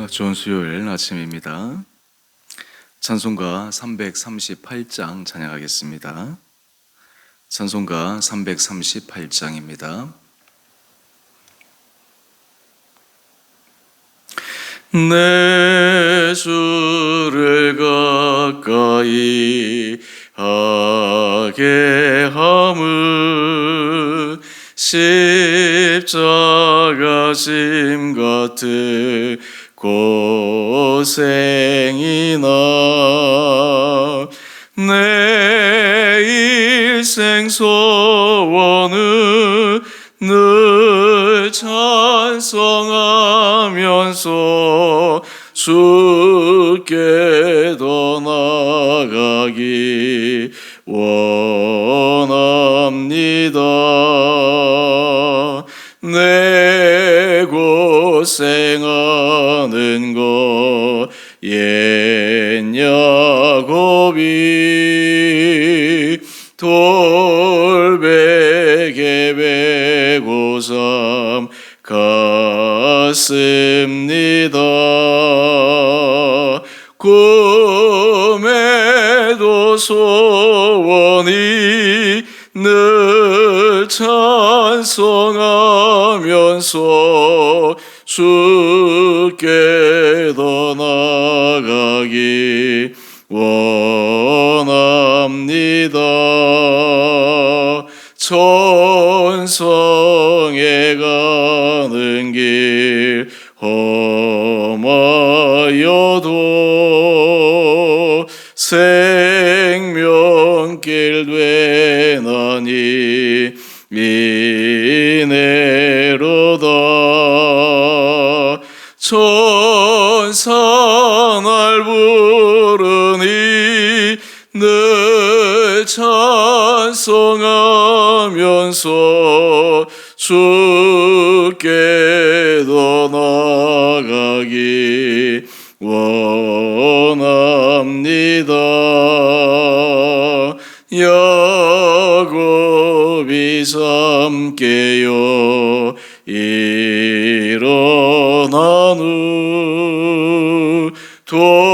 어, 좋은 수요일 아침입니다. 찬송가 338장 찬양하겠습니다. 찬송가 338장입니다. 내 주를 가까이 하게 함은 십자가 짐 같은 고생이 나 내 일생 소원은 늘 찬송하면서 주께 더 나가기 원합니다. 고생하는 것 옛야곱이 돌베개 베고 삼 갔습 험하여도 생명길 되나니 이내로다. 천사 날 부르니 늘 찬송하면서 주 돌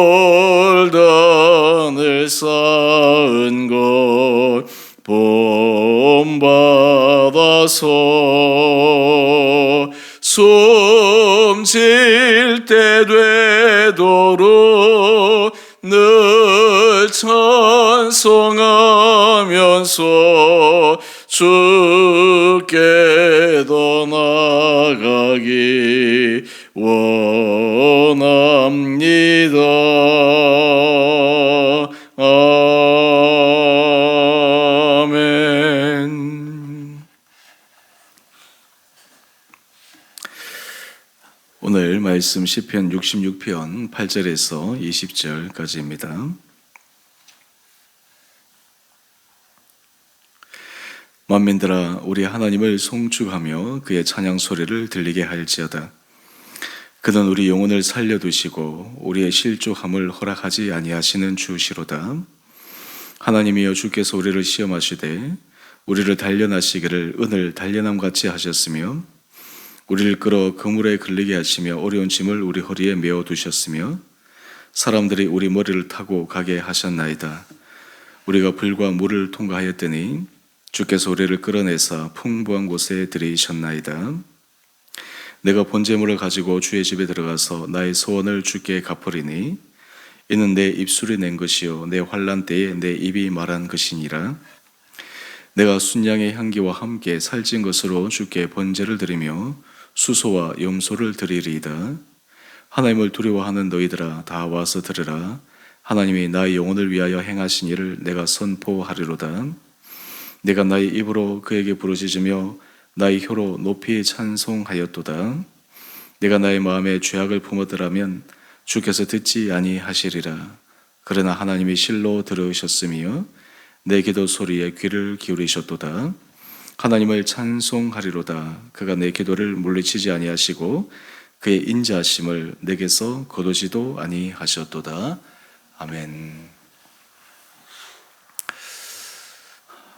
오늘 말씀 시편 66편 8절에서 20절까지입니다. 만민들아 우리 하나님을 송축하며 그의 찬양 소리를 들리게 할지어다. 그는 우리 영혼을 살려 두시고 우리의 실족함을 허락하지 아니하시는 주시로다. 하나님이여 주께서 우리를 시험하시되 우리를 단련하시기를 은을 단련함 같이 하셨으며 우리를 끌어 그물에 걸리게 하시며 어려운 짐을 우리 허리에 메어 두셨으며 사람들이 우리 머리를 타고 가게 하셨나이다. 우리가 불과 물을 통과하였더니 주께서 우리를 끌어내사 풍부한 곳에 들이셨나이다. 내가 번제물을 가지고 주의 집에 들어가서 나의 소원을 주께 갚으리니 이는 내 입술이 낸 것이요 내 환란 때에 내 입이 말한 것이니라. 내가 순양의 향기와 함께 살찐 것으로 주께 번제를 드리며 수소와 염소를 드리리이다. 하나님을 두려워하는 너희들아 다 와서 들으라. 하나님이 나의 영혼을 위하여 행하신 일을 내가 선포하리로다. 내가 나의 입으로 그에게 부르짖으며 나의 혀로 높이 찬송하였도다. 내가 나의 마음에 죄악을 품었더라면 주께서 듣지 아니하시리라. 그러나 하나님이 실로 들으셨으며 내 기도 소리에 귀를 기울이셨도다. 하나님을 찬송하리로다. 그가 내 기도를 물리치지 아니하시고 그의 인자하심을 내게서 거두지도 아니하셨도다. 아멘.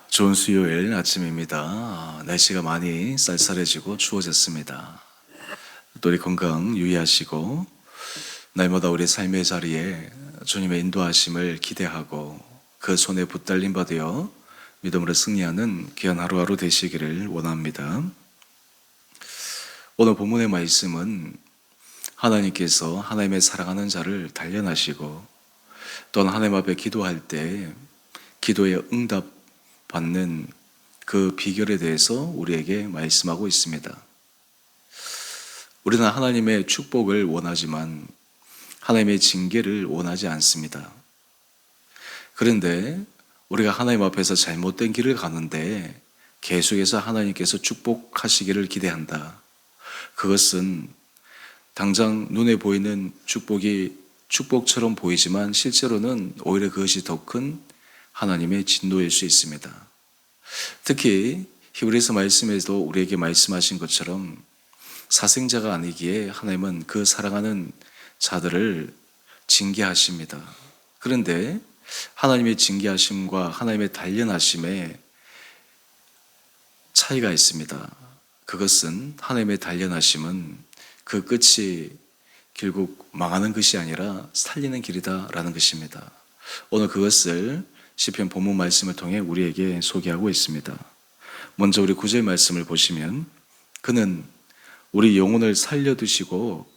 좋은 수요일 아침입니다. 아, 날씨가 많이 쌀쌀해지고 추워졌습니다. 또 우리 건강 유의하시고 날마다 우리 삶의 자리에 주님의 인도하심을 기대하고 그 손에 붙들림 받으여 믿음으로 승리하는 귀한 하루하루 되시기를 원합니다. 오늘 본문의 말씀은 하나님께서 하나님의 사랑하는 자를 단련하시고 또는 하나님 앞에 기도할 때 기도에 응답 받는 그 비결에 대해서 우리에게 말씀하고 있습니다. 우리는 하나님의 축복을 원하지만 하나님의 징계를 원하지 않습니다. 그런데 우리가 하나님 앞에서 잘못된 길을 가는데 계속해서 하나님께서 축복하시기를 기대한다. 그것은 당장 눈에 보이는 축복이 축복처럼 보이지만 실제로는 오히려 그것이 더 큰 하나님의 진노일 수 있습니다. 특히 히브리서 말씀에도 우리에게 말씀하신 것처럼 사생자가 아니기에 하나님은 그 사랑하는 자들을 징계하십니다. 그런데 하나님의 징계하심과 하나님의 단련하심에 차이가 있습니다. 그것은 하나님의 단련하심은 그 끝이 결국 망하는 것이 아니라 살리는 길이다라는 것입니다. 오늘 그것을 시편 본문 말씀을 통해 우리에게 소개하고 있습니다. 먼저 우리 구절 말씀을 보시면 그는 우리 영혼을 살려 두시고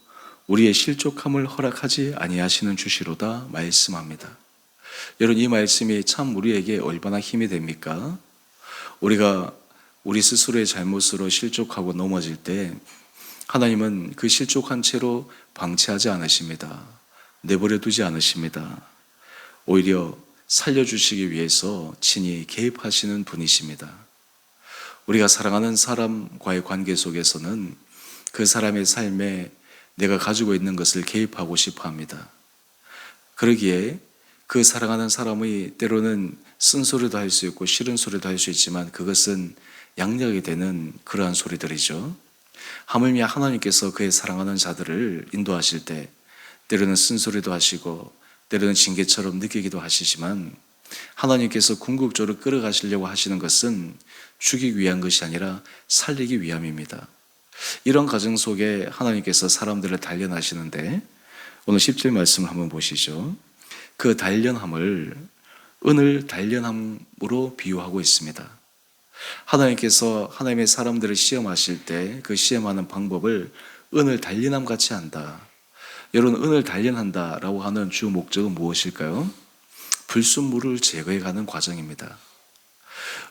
우리의 실족함을 허락하지 아니하시는 주시로다 말씀합니다. 여러분 이 말씀이 참 우리에게 얼마나 힘이 됩니까? 우리가 우리 스스로의 잘못으로 실족하고 넘어질 때 하나님은 그 실족한 채로 방치하지 않으십니다. 내버려 두지 않으십니다. 오히려 살려주시기 위해서 친히 개입하시는 분이십니다. 우리가 사랑하는 사람과의 관계 속에서는 그 사람의 삶에 내가 가지고 있는 것을 개입하고 싶어 합니다. 그러기에 그 사랑하는 사람의 때로는 쓴소리도 할 수 있고 싫은 소리도 할 수 있지만 그것은 양력이 되는 그러한 소리들이죠. 하물며 하나님께서 그의 사랑하는 자들을 인도하실 때 때로는 쓴소리도 하시고 때로는 징계처럼 느끼기도 하시지만 하나님께서 궁극적으로 끌어가시려고 하시는 것은 죽이기 위한 것이 아니라 살리기 위함입니다. 이런 과정 속에 하나님께서 사람들을 단련하시는데 오늘 10절 말씀을 한번 보시죠. 그 단련함을 은을 단련함으로 비유하고 있습니다. 하나님께서 하나님의 사람들을 시험하실 때 그 시험하는 방법을 은을 단련함 같이 한다. 여러분 은을 단련한다라고 하는 주 목적은 무엇일까요? 불순물을 제거해 가는 과정입니다.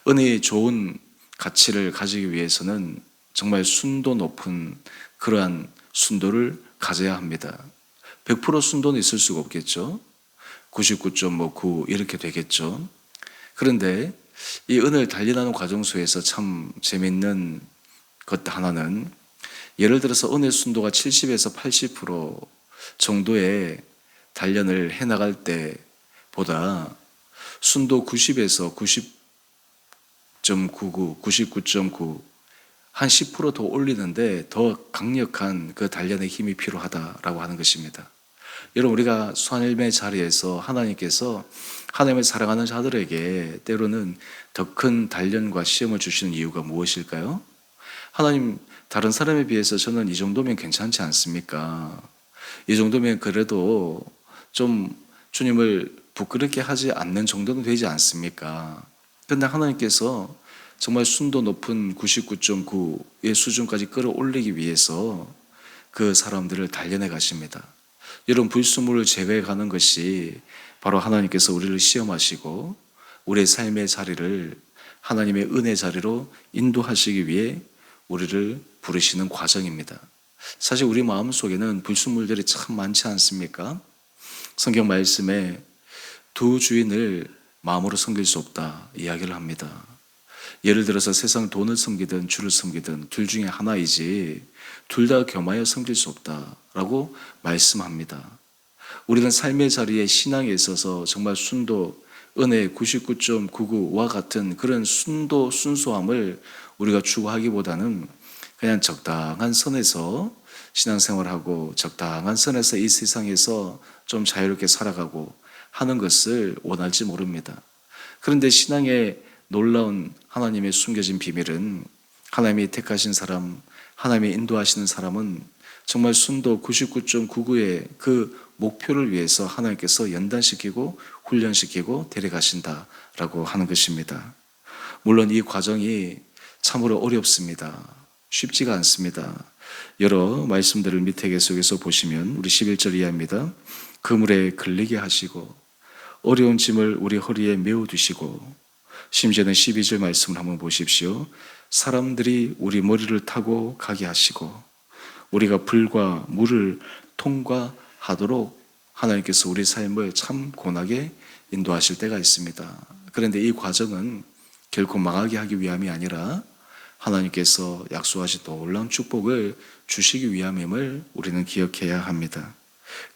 은이 좋은 가치를 가지기 위해서는 정말 순도 높은 그러한 순도를 가져야 합니다. 100% 순도는 있을 수가 없겠죠. 99.9 이렇게 되겠죠. 그런데 이 은을 단련하는 과정 속에서 참 재밌는 것 하나는 예를 들어서 은의 순도가 70에서 80% 정도의 단련을 해 나갈 때보다 순도 90에서 90.99, 99.9, 한 10%더 올리는데 더 강력한 그 단련의 힘이 필요하다라고 하는 것입니다. 여러분 우리가 수한일의 자리에서 하나님께서 하나님을 사랑하는 자들에게 때로는 더 큰 단련과 시험을 주시는 이유가 무엇일까요? 하나님 다른 사람에 비해서 저는 이 정도면 괜찮지 않습니까? 이 정도면 그래도 좀 주님을 부끄럽게 하지 않는 정도는 되지 않습니까? 그런데 하나님께서 정말 순도 높은 99.9의 수준까지 끌어올리기 위해서 그 사람들을 단련해 가십니다. 이런 불순물을 가는 것이 바로 하나님께서 우리를 시험하시고 우리의 삶의 자리를 하나님의 은혜 자리로 인도하시기 위해 우리를 부르시는 과정입니다. 사실 우리 마음 속에는 불순물들이 참 많지 않습니까? 성경 말씀에 두 주인을 마음으로 섬길 수 없다 이야기를 합니다. 예를 들어서 세상 돈을 섬기든 주를 섬기든 둘 중에 하나이지 둘 다 겸하여 섬길 수 없다라고 말씀합니다. 우리는 삶의 자리에 신앙에 있어서 정말 순도 은혜 99.99와 같은 그런 순도 순수함을 우리가 추구하기보다는 그냥 적당한 선에서 신앙생활하고 적당한 선에서 이 세상에서 좀 자유롭게 살아가고 하는 것을 원할지 모릅니다. 그런데 신앙의 놀라운 하나님의 숨겨진 비밀은 하나님이 택하신 사람, 하나님이 인도하시는 사람은 정말 순도 99.99의 그 목표를 위해서 하나님께서 연단시키고 훈련시키고 데려가신다라고 하는 것입니다. 물론 이 과정이 참으로 어렵습니다. 쉽지가 않습니다. 여러 말씀들을 밑에 계속해서 보시면 우리 11절 이하입니다. 그물에 걸리게 하시고 어려운 짐을 우리 허리에 메워 두시고 심지어는 12절 말씀을 한번 보십시오. 사람들이 우리 머리를 타고 가게 하시고 우리가 불과 물을 통과하도록 하나님께서 우리 삶을 참 고나게 인도하실 때가 있습니다. 그런데 이 과정은 결코 망하게 하기 위함이 아니라 하나님께서 약속하신 놀라운 축복을 주시기 위함임을 우리는 기억해야 합니다.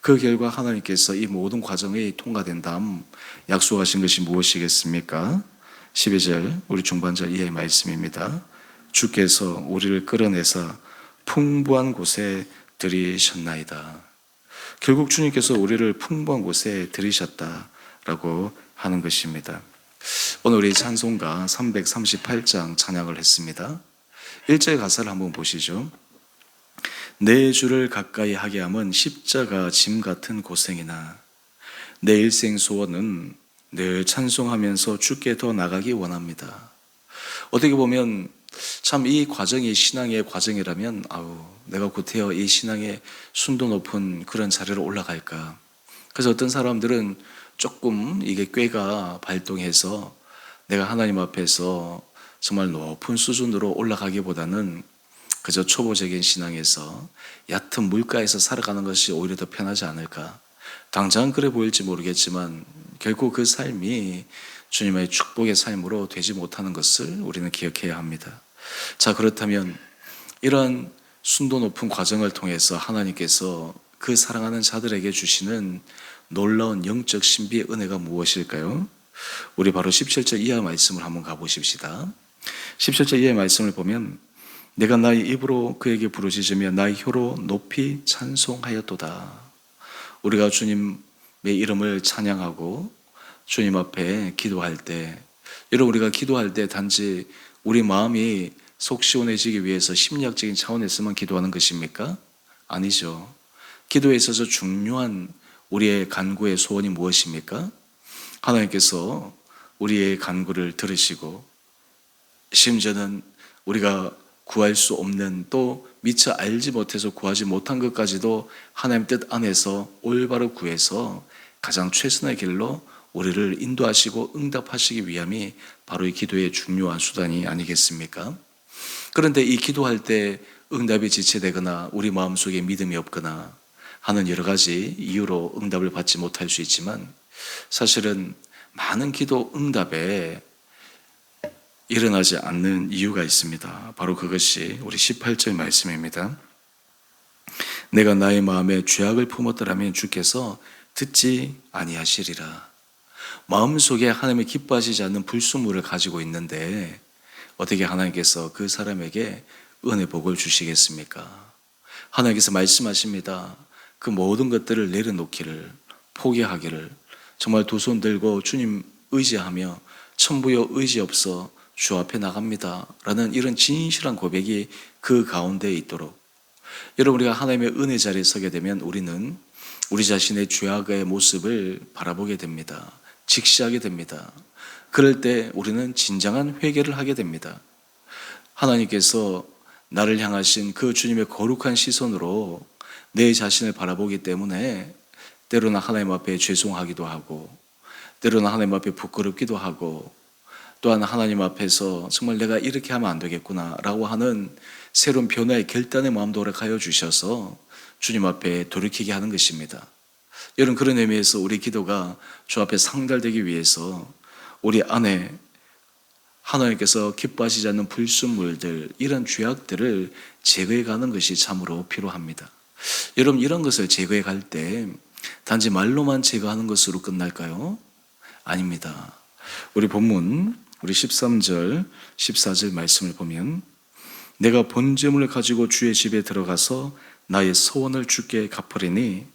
그 결과 하나님께서 이 모든 과정이 통과된 다음 약속하신 것이 무엇이겠습니까? 12절 우리 중반절 이하의 말씀입니다. 주께서 우리를 끌어내사 풍부한 곳에 들이셨나이다. 결국 주님께서 우리를 풍부한 곳에 들이셨다라고 하는 것입니다. 오늘 우리 찬송가 338장 찬양을 했습니다. 1절 가사를 한번 보시죠. 내 주를 가까이 하게 함은 십자가 짐 같은 고생이나 내 일생 소원은 늘 찬송하면서 주께 더 나가기 원합니다. 어떻게 보면 참 이 과정이 신앙의 과정이라면 아우 내가 구태여 이 신앙의 순도 높은 그런 자리로 올라갈까. 그래서 어떤 사람들은 조금 이게 꾀가 발동해서 내가 하나님 앞에서 정말 높은 수준으로 올라가기보다는 그저 초보적인 신앙에서 얕은 물가에서 살아가는 것이 오히려 더 편하지 않을까. 당장 그래 보일지 모르겠지만 결국 그 삶이 주님의 축복의 삶으로 되지 못하는 것을 우리는 기억해야 합니다. 자, 그렇다면 이런 순도 높은 과정을 통해서 하나님께서 그 사랑하는 자들에게 주시는 놀라운 영적 신비의 은혜가 무엇일까요? 우리 바로 17절 이하 말씀을 한번 가보십시다. 17절 이하의 말씀을 보면 내가 나의 입으로 그에게 부르짖으며 나의 혀로 높이 찬송하였도다. 우리가 주님의 이름을 찬양하고 주님 앞에 기도할 때, 여러분 우리가 기도할 때 단지 우리 마음이 속 시원해지기 위해서 심리학적인 차원에서만 기도하는 것입니까? 아니죠. 기도에 있어서 중요한 우리의 간구의 소원이 무엇입니까? 하나님께서 우리의 간구를 들으시고 심지어는 우리가 구할 수 없는 또 미처 알지 못해서 구하지 못한 것까지도 하나님 뜻 안에서 올바로 구해서 가장 최선의 길로 우리를 인도하시고 응답하시기 위함이 바로 이 기도의 중요한 수단이 아니겠습니까? 그런데 이 기도할 때 응답이 지체되거나 우리 마음속에 믿음이 없거나 하는 여러 가지 이유로 응답을 받지 못할 수 있지만 사실은 많은 기도 응답에 일어나지 않는 이유가 있습니다. 바로 그것이 우리 18절 말씀입니다. 내가 나의 마음에 죄악을 품었더라면 주께서 듣지 아니하시리라. 마음속에 하나님의 기뻐하시지 않는 불순물을 가지고 있는데 어떻게 하나님께서 그 사람에게 은혜 복을 주시겠습니까? 하나님께서 말씀하십니다. 그 모든 것들을 내려놓기를 포기하기를 정말 두 손 들고 주님 의지하며 천부여 의지 없어 주 앞에 나갑니다. 라는 이런 진실한 고백이 그 가운데 있도록 여러분 우리가 하나님의 은혜 자리에 서게 되면 우리는 우리 자신의 죄악의 모습을 바라보게 됩니다. 직시하게 됩니다. 그럴 때 우리는 진정한 회개를 하게 됩니다. 하나님께서 나를 향하신 그 주님의 거룩한 시선으로 내 자신을 바라보기 때문에 때로는 하나님 앞에 죄송하기도 하고 때로는 하나님 앞에 부끄럽기도 하고 또한 하나님 앞에서 정말 내가 이렇게 하면 안 되겠구나라고 하는 새로운 변화의 결단의 마음도 허락하여 주셔서 주님 앞에 돌이키게 하는 것입니다. 여러분 그런 의미에서 우리 기도가 주 앞에 상달되기 위해서 우리 안에 하나님께서 기뻐하시지 않는 불순물들 이런 죄악들을 제거해 가는 것이 참으로 필요합니다. 여러분 이런 것을 제거해 갈 때 단지 말로만 제거하는 것으로 끝날까요? 아닙니다. 우리 본문 우리 13절 14절 말씀을 보면 내가 본점을 가지고 주의 집에 들어가서 나의 소원을 주께 갚으리니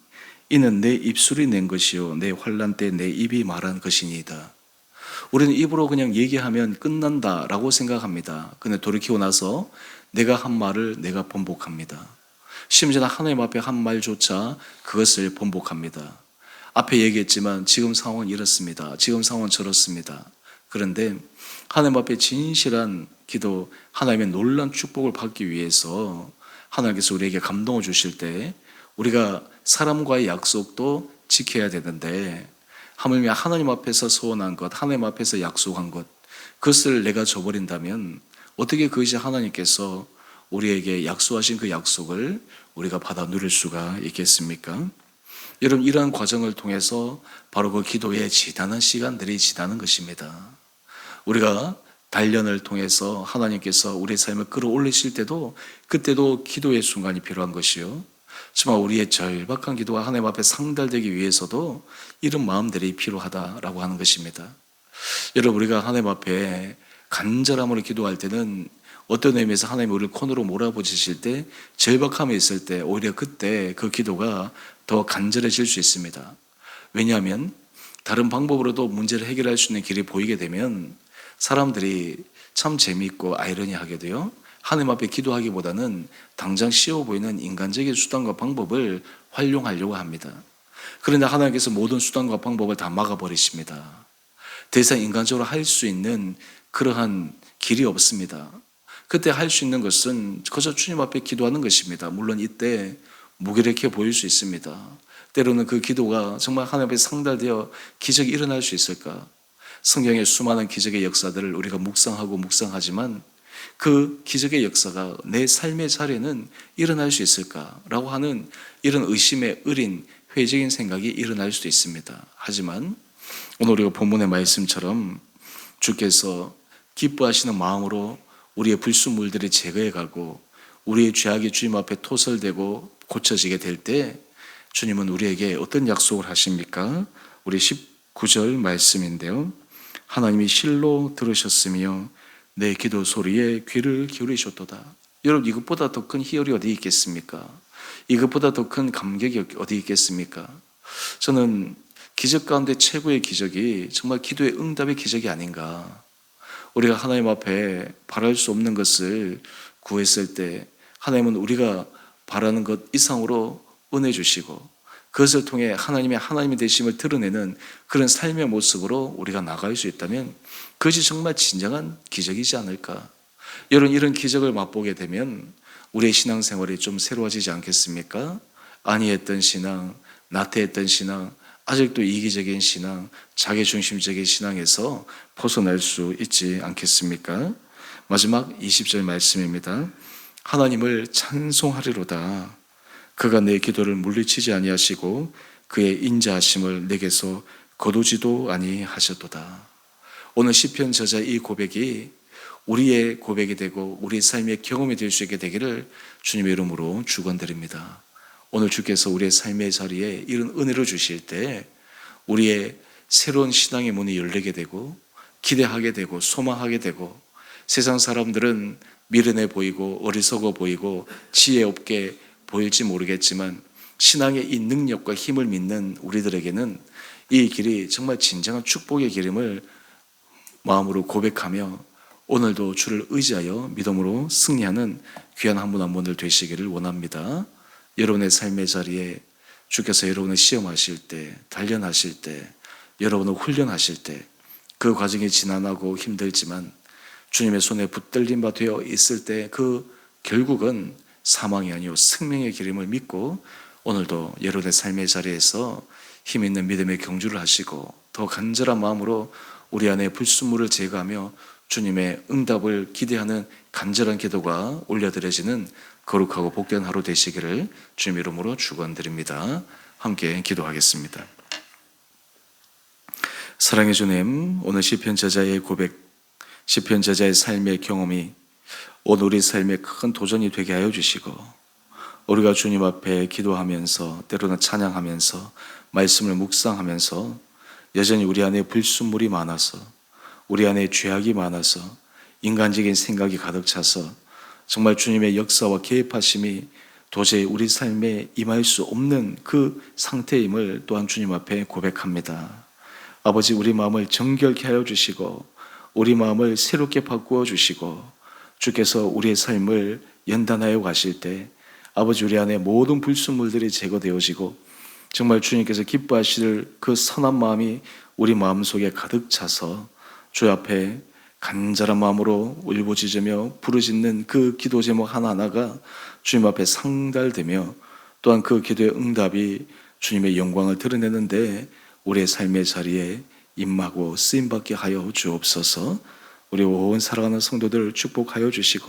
이는 내 입술이 낸 것이요 내 환란 때 내 입이 말한 것이니이다. 우리는 입으로 그냥 얘기하면 끝난다라고 생각합니다. 근데 돌이키고 나서 내가 한 말을 내가 번복합니다. 심지어 하나님 앞에 한 말조차 그것을 번복합니다. 앞에 얘기했지만 지금 상황은 이렇습니다. 지금 상황은 저렇습니다. 그런데 하나님 앞에 진실한 기도, 하나님의 놀란 축복을 받기 위해서 하나님께서 우리에게 감동을 주실 때 우리가 사람과의 약속도 지켜야 되는데 하물며 하나님 앞에서 소원한 것, 하나님 앞에서 약속한 것, 그것을 내가 저버린다면 어떻게 그것이 하나님께서 우리에게 약속하신 그 약속을 우리가 받아 누릴 수가 있겠습니까? 여러분, 이러한 과정을 통해서 바로 그 기도에 지나는 시간들이 지나는 것입니다. 우리가 단련을 통해서 하나님께서 우리의 삶을 끌어올리실 때도 그때도 기도의 순간이 필요한 것이요. 정말 우리의 절박한 기도가 하나님 앞에 상달되기 위해서도 이런 마음들이 필요하다라고 하는 것입니다. 여러분 우리가 하나님 앞에 간절함으로 기도할 때는 어떤 의미에서 하나님이 우리를 코너로 몰아보시실 때 절박함이 있을 때 오히려 그때 그 기도가 더 간절해질 수 있습니다. 왜냐하면 다른 방법으로도 문제를 해결할 수 있는 길이 보이게 되면 사람들이 참 재미있고 아이러니하게도요. 하나님 앞에 기도하기보다는 당장 쉬워 보이는 인간적인 수단과 방법을 활용하려고 합니다. 그런데 하나님께서 모든 수단과 방법을 다 막아버리십니다. 더 이상 인간적으로 할 수 있는 그러한 길이 없습니다. 그때 할 수 있는 것은 그저 주님 앞에 기도하는 것입니다. 물론 이때 무기력해 보일 수 있습니다. 때로는 그 기도가 정말 하나님 앞에 상달되어 기적이 일어날 수 있을까? 성경의 수많은 기적의 역사들을 우리가 묵상하고 묵상하지만 그 기적의 역사가 내 삶의 자리에는 일어날 수 있을까라고 하는 이런 의심에 어린 회적인 생각이 일어날 수도 있습니다. 하지만 오늘 우리가 본문의 말씀처럼 주께서 기뻐하시는 마음으로 우리의 불순물들이 제거해 가고 우리의 죄악이 주님 앞에 토설되고 고쳐지게 될 때 주님은 우리에게 어떤 약속을 하십니까? 우리 19절 말씀인데요. 하나님이 실로 들으셨으며 내 기도 소리에 귀를 기울이셨도다. 여러분 이것보다 더 큰 희열이 어디 있겠습니까? 이것보다 더 큰 감격이 어디 있겠습니까? 저는 기적 가운데 최고의 기적이 정말 기도의 응답의 기적이 아닌가. 우리가 하나님 앞에 바랄 수 없는 것을 구했을 때 하나님은 우리가 바라는 것 이상으로 은혜 주시고 그것을 통해 하나님의 하나님의 되심을 드러내는 그런 삶의 모습으로 우리가 나갈 수 있다면 그것이 정말 진정한 기적이지 않을까. 여러분 이런 기적을 맛보게 되면 우리의 신앙생활이 좀 새로워지지 않겠습니까? 아니했던 신앙, 나태했던 신앙, 아직도 이기적인 신앙, 자기중심적인 신앙에서 벗어날 수 있지 않겠습니까? 마지막 20절 말씀입니다. 하나님을 찬송하리로다. 그가 내 기도를 물리치지 아니하시고 그의 인자하심을 내게서 거두지도 아니하셨도다. 오늘 시편 저자 이 고백이 우리의 고백이 되고 우리 삶의 경험이 될 수 있게 되기를 주님의 이름으로 축원드립니다. 오늘 주께서 우리의 삶의 자리에 이런 은혜를 주실 때 우리의 새로운 신앙의 문이 열리게 되고 기대하게 되고 소망하게 되고 세상 사람들은 미련해 보이고 어리석어 보이고 지혜 없게 보일지 모르겠지만 신앙의 이 능력과 힘을 믿는 우리들에게는 이 길이 정말 진정한 축복의 길임을 마음으로 고백하며 오늘도 주를 의지하여 믿음으로 승리하는 귀한 한 분한 분들 되시기를 원합니다. 여러분의 삶의 자리에 주께서 여러분을 시험하실 때, 단련하실 때, 여러분을 훈련하실 때, 그 과정이 지난하고 힘들지만 주님의 손에 붙들림 바 되어 있을 때 그 결국은 사망이 아니요 생명의 기름을 믿고 오늘도 여러분의 삶의 자리에서 힘 있는 믿음의 경주를 하시고 더 간절한 마음으로 우리 안에 불순물을 제거하며 주님의 응답을 기대하는 간절한 기도가 올려드려지는 거룩하고 복된 하루 되시기를 주님 이름으로 축원드립니다. 함께 기도하겠습니다. 사랑의 주님, 오늘 시편 저자의 고백, 시편 저자의 삶의 경험이 오늘 우리 삶에 큰 도전이 되게 하여 주시고 우리가 주님 앞에 기도하면서 때로는 찬양하면서 말씀을 묵상하면서 여전히 우리 안에 불순물이 많아서 우리 안에 죄악이 많아서 인간적인 생각이 가득 차서 정말 주님의 역사와 개입하심이 도저히 우리 삶에 임할 수 없는 그 상태임을 또한 주님 앞에 고백합니다. 아버지 우리 마음을 정결케 하여 주시고 우리 마음을 새롭게 바꾸어 주시고 주께서 우리의 삶을 연단하여 가실 때 아버지 우리 안에 모든 불순물들이 제거되어지고 정말 주님께서 기뻐하실 그 선한 마음이 우리 마음속에 가득 차서 주 앞에 간절한 마음으로 울부짖으며 부르짖는 그 기도 제목 하나하나가 주님 앞에 상달되며 또한 그 기도의 응답이 주님의 영광을 드러내는데 우리의 삶의 자리에 임하고 쓰임받게 하여 주옵소서 우리 온 사랑하는 성도들 축복하여 주시고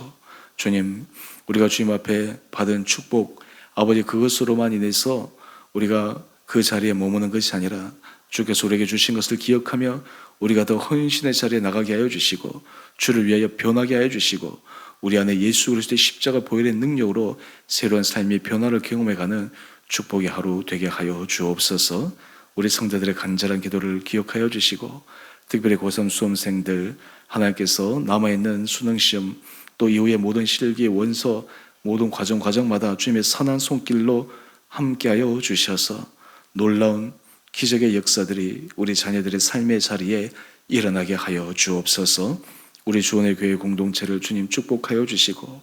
주님 우리가 주님 앞에 받은 축복 아버지 그것으로만 인해서 우리가 그 자리에 머무는 것이 아니라 주께서 우리에게 주신 것을 기억하며 우리가 더 헌신의 자리에 나가게 하여 주시고 주를 위하여 변하게 하여 주시고 우리 안에 예수 그리스도의 십자가 보혈의 능력으로 새로운 삶의 변화를 경험해가는 축복의 하루 되게 하여 주옵소서. 우리 성도들의 간절한 기도를 기억하여 주시고 특별히 고3 수험생들 하나님께서 남아있는 수능 시험 또 이후의 모든 실기 원서 모든 과정 과정마다 주님의 선한 손길로 함께하여 주셔서 놀라운 기적의 역사들이 우리 자녀들의 삶의 자리에 일어나게 하여 주옵소서. 우리 주원의 교회 공동체를 주님 축복하여 주시고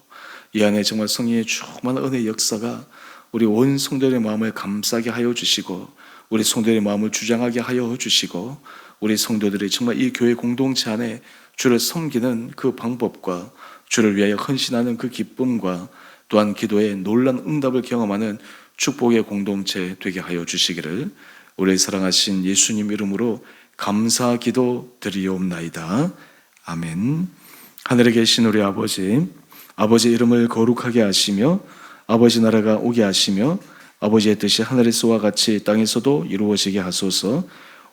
이 안에 정말 성령의 충만한 은혜 역사가 우리 온 성도의 마음을 감싸게 하여 주시고 우리 성도의 마음을 주장하게 하여 주시고 우리 성도들이 정말 이 교회 공동체 안에 주를 섬기는 그 방법과 주를 위하여 헌신하는 그 기쁨과 또한 기도의 놀란 응답을 경험하는 축복의 공동체 되게 하여 주시기를 우리 사랑하신 예수님 이름으로 감사 기도 드리옵나이다. 아멘. 하늘에 계신 우리 아버지, 아버지 이름을 거룩하게 하시며 아버지 나라가 오게 하시며 아버지의 뜻이 하늘에서와 같이 땅에서도 이루어지게 하소서.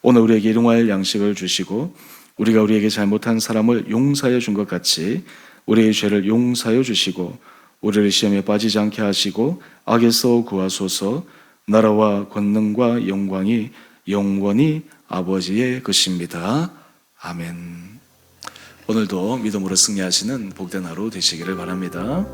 오늘 우리에게 일용할 양식을 주시고 우리가 우리에게 잘못한 사람을 용서하여 준 것 같이 우리의 죄를 용서하여 주시고 우리를 시험에 빠지지 않게 하시고 악에서 구하소서. 나라와 권능과 영광이 영원히 아버지의 것입니다. 아멘. 오늘도 믿음으로 승리하시는 복된 하루 되시기를 바랍니다.